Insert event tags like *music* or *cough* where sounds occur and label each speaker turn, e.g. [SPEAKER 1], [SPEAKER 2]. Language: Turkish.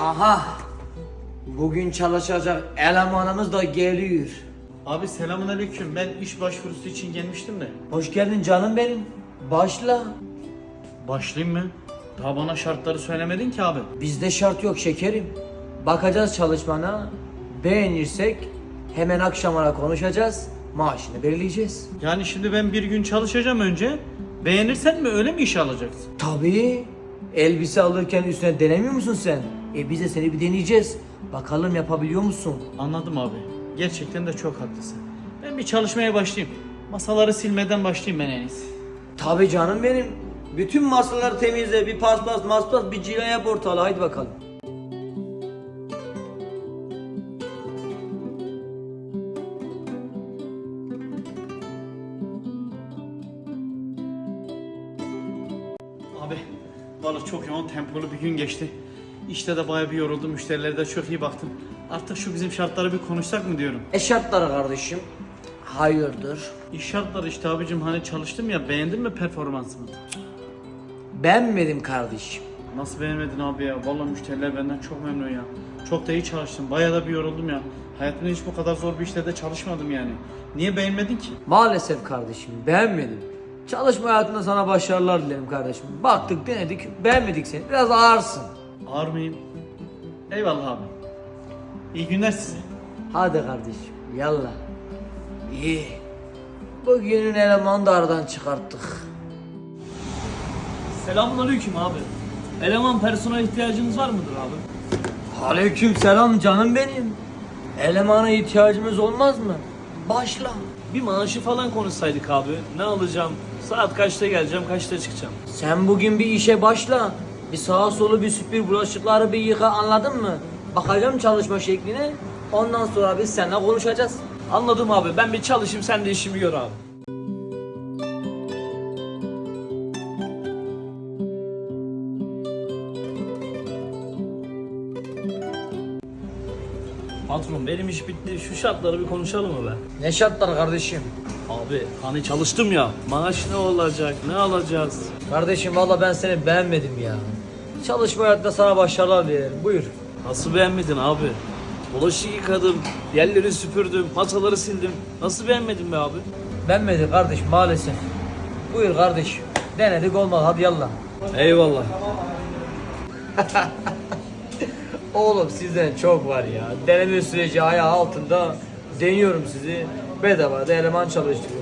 [SPEAKER 1] Aha. Bugün çalışacak elemanımız da geliyor.
[SPEAKER 2] Abi selamun aleyküm. Ben iş başvurusu için gelmiştim de.
[SPEAKER 1] Hoş geldin canım benim. Başla.
[SPEAKER 2] Başlayayım mı? Daha bana şartları söylemedin ki abi.
[SPEAKER 1] Bizde şart yok şekerim. Bakacağız çalışmana. Beğenirsek hemen akşamına konuşacağız. Maaşını belirleyeceğiz.
[SPEAKER 2] Yani şimdi ben bir gün çalışacağım önce. Beğenirsen mi öyle mi iş alacaksın?
[SPEAKER 1] Tabii. Elbise alırken üstüne denemiyor musun sen? E biz de seni bir deneyeceğiz. Bakalım yapabiliyor musun?
[SPEAKER 2] Anladım abi. Gerçekten de çok haklısın. Ben bir çalışmaya başlayayım. Masaları silmeden başlayayım ben en iyisi.
[SPEAKER 1] Tabii canım benim. Bütün masaları temizle, bir paspas maspas, bir cila yap ortalığı. Haydi bakalım.
[SPEAKER 2] Abi vallahi çok yoğun tempolu bir gün geçti. İşte de bayağı bir yoruldum. Müşterilere de çok iyi baktım. Artık şu bizim şartları bir konuşsak mı diyorum.
[SPEAKER 1] E şartları kardeşim. Hayırdır?
[SPEAKER 2] İş şartları işte abicim hani çalıştım ya beğendin mi performansımı?
[SPEAKER 1] Beğenmedim kardeşim.
[SPEAKER 2] Nasıl beğenmedin abi ya? Vallahi müşteriler benden çok memnun ya. Çok da iyi çalıştım. Bayağı da bir yoruldum ya. Hayatımda hiç bu kadar zor bir işte de çalışmadım yani. Niye beğenmedin ki?
[SPEAKER 1] Maalesef kardeşim beğenmedim. Çalışma hayatında sana başarılar dilerim kardeşim. Baktık denedik beğenmedik seni. Biraz ağırsın.
[SPEAKER 2] Ağır mıyım? Eyvallah abi. İyi günler size.
[SPEAKER 1] Hadi kardeşim yallah. İyi. Bugünün elemanı da aradan çıkarttık.
[SPEAKER 3] Selamünaleyküm abi. Eleman personel ihtiyacınız var mıdır abi?
[SPEAKER 1] Aleyküm selam canım benim. Elemana ihtiyacımız olmaz mı? Başla.
[SPEAKER 3] Bir maaşı falan konuşsaydık abi. Ne alacağım? Saat kaçta geleceğim, kaçta çıkacağım?
[SPEAKER 1] Sen bugün bir işe başla. Bir sağa solu bir süpür bulaşıkları bir yıka anladın mı? Bakacağım çalışma şekline. Ondan sonra biz seninle konuşacağız.
[SPEAKER 3] Anladım abi. Ben bir çalışayım, sen de işimi gör abi. Patron benim iş bitti. Şu şartları bir konuşalım mı be?
[SPEAKER 1] Ne şartlar kardeşim?
[SPEAKER 3] Abi hani çalıştım ya. Maaş ne olacak? Ne alacağız?
[SPEAKER 1] Kardeşim valla ben seni beğenmedim ya. Çalışma hayatında sana başarılar dilerim. Buyur.
[SPEAKER 3] Nasıl beğenmedin abi? Bulaşık yıkadım, yerleri süpürdüm, masaları sildim. Nasıl beğenmedin be abi?
[SPEAKER 1] Beğenmedi kardeşim maalesef. Buyur kardeşim. Denedik olmadı hadi yallah.
[SPEAKER 3] Eyvallah. *laughs*
[SPEAKER 1] Oğlum sizden çok var ya. Deneme süreci ayağı altında deniyorum sizi. Bedava da eleman çalıştırıyorum.